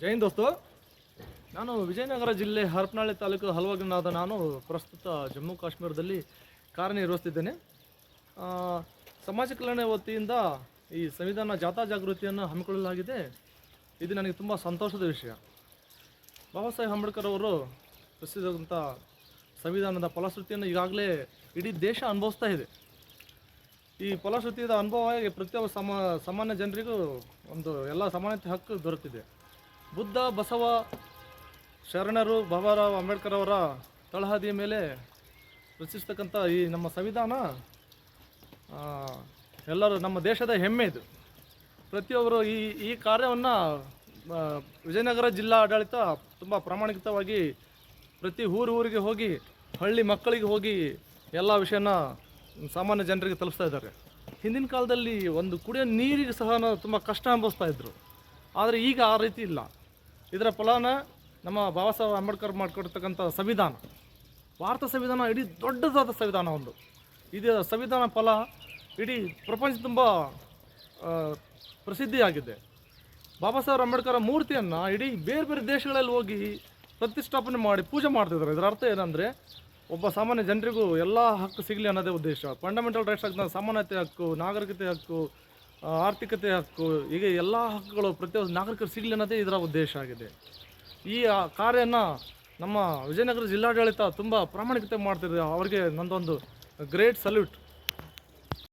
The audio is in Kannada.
ಜೈನ್ ದೋಸ್ತು, ನಾನು ವಿಜಯನಗರ ಜಿಲ್ಲೆ ಹರಪನಹಳ್ಳಿ ತಾಲೂಕು ಹಲವಾಗಿನಾದ ನಾನು ಪ್ರಸ್ತುತ ಜಮ್ಮು ಕಾಶ್ಮೀರದಲ್ಲಿ ಕಾರ್ಯನಿರ್ವಹಿಸ್ತಿದ್ದೇನೆ. ಸಮಾಜ ಕಲ್ಯಾಣ ವತಿಯಿಂದ ಈ ಸಂವಿಧಾನ ಜಾಥಾ ಜಾಗೃತಿಯನ್ನು ಹಮ್ಮಿಕೊಳ್ಳಲಾಗಿದೆ. ಇದು ನನಗೆ ತುಂಬ ಸಂತೋಷದ ವಿಷಯ. ಬಾಬಾ ಸಾಹೇಬ್ ಅಂಬೇಡ್ಕರ್ ಅವರು ರಚಿಸಿದಂಥ ಸಂವಿಧಾನದ ಫಲಶ್ರುತಿಯನ್ನು ಈಗಾಗಲೇ ಇಡೀ ದೇಶ ಅನುಭವಿಸ್ತಾ ಇದೆ. ಈ ಫಲಶ್ರುತಿಯ ಅನುಭವವಾಗಿ ಪ್ರತಿಯೊಬ್ಬ ಸಮ, ಸಾಮಾನ್ಯ ಜನರಿಗೂ ಒಂದು ಎಲ್ಲ ಸಮಾನತೆ ಹಕ್ಕು ದೊರೆತಿದೆ. ಬುದ್ಧ ಬಸವ ಶರಣರು ಬಾಬಾರಾವ್ ಅಂಬೇಡ್ಕರ್ ಅವರ ತಳಹದಿಯ ಮೇಲೆ ರಚಿಸ್ತಕ್ಕಂಥ ಈ ನಮ್ಮ ಸಂವಿಧಾನ ಎಲ್ಲರೂ ನಮ್ಮ ದೇಶದ ಹೆಮ್ಮೆ ಇದು. ಪ್ರತಿಯೊಬ್ಬರು ಈ ಈ ಕಾರ್ಯವನ್ನು ವಿಜಯನಗರ ಜಿಲ್ಲಾ ಆಡಳಿತ ತುಂಬ ಪ್ರಾಮಾಣಿಕವಾಗಿ ಪ್ರತಿ ಊರು ಊರಿಗೆ ಹೋಗಿ, ಹಳ್ಳಿ ಮಕ್ಕಳಿಗೆ ಹೋಗಿ ಎಲ್ಲ ವಿಷಯನ ಸಾಮಾನ್ಯ ಜನರಿಗೆ ತಲುಪಿಸ್ತಾ ಇದ್ದಾರೆ. ಹಿಂದಿನ ಕಾಲದಲ್ಲಿ ಒಂದು ಕುಡಿಯೋ ನೀರಿಗೆ ಸಹ ತುಂಬ ಕಷ್ಟ ಅನುಭವಿಸ್ತಾ ಇದ್ದರು ಆದರೆ ಈಗ ಆ ರೀತಿ ಇಲ್ಲ. ಇದರ ಫಲನ ನಮ್ಮ ಬಾಬಾ ಸಾಹೇಬ್ ಅಂಬೇಡ್ಕರ್ ಮಾಡಿಕೊಡ್ತಕ್ಕಂಥ ಸಂವಿಧಾನ. ಭಾರತ ಸಂವಿಧಾನ ಇಡೀ ದೊಡ್ಡದಾದ ಸಂವಿಧಾನ ಒಂದು. ಇದು ಸಂವಿಧಾನ ಫಲ ಇಡೀ ಪ್ರಪಂಚ ತುಂಬ ಪ್ರಸಿದ್ಧಿಯಾಗಿದೆ. ಬಾಬಾ ಸಾಹೇಬ್ ಅಂಬೇಡ್ಕರ್ ಮೂರ್ತಿಯನ್ನು ಇಡೀ ಬೇರೆ ಬೇರೆ ದೇಶಗಳಲ್ಲಿ ಹೋಗಿ ಪ್ರತಿಷ್ಠಾಪನೆ ಮಾಡಿ ಪೂಜೆ ಮಾಡ್ತಿದ್ದಾರೆ. ಇದರ ಅರ್ಥ ಏನಂದರೆ, ಒಬ್ಬ ಸಾಮಾನ್ಯ ಜನರಿಗೂ ಎಲ್ಲ ಹಕ್ಕು ಸಿಗಲಿ ಅನ್ನೋದೇ ಉದ್ದೇಶ. ಫಂಡಮೆಂಟಲ್ ರೈಟ್ಸ್ ಆಗ್ತದೆ ಸಾಮಾನ್ಯತೆ ಹಕ್ಕು, ನಾಗರಿಕತೆ ಹಕ್ಕು ಆರ್ಥಿಕತೆ ಹಕ್ಕು, ಹೀಗೆ ಎಲ್ಲ ಹಕ್ಕುಗಳು ಪ್ರತಿಯೊಂದು ನಾಗರಿಕರು ಸಿಗಲಿ ಅನ್ನೋದೇ ಇದರ ಉದ್ದೇಶ ಆಗಿದೆ. ಈ ಕಾರ್ಯನ ನಮ್ಮ ವಿಜಯನಗರ ಜಿಲ್ಲಾಡಳಿತ ತುಂಬ ಪ್ರಾಮಾಣಿಕತೆ ಮಾಡ್ತಿದೆ. ಅವರಿಗೆ ನಂದೊಂದು ಗ್ರೇಟ್ ಸಲ್ಯೂಟ್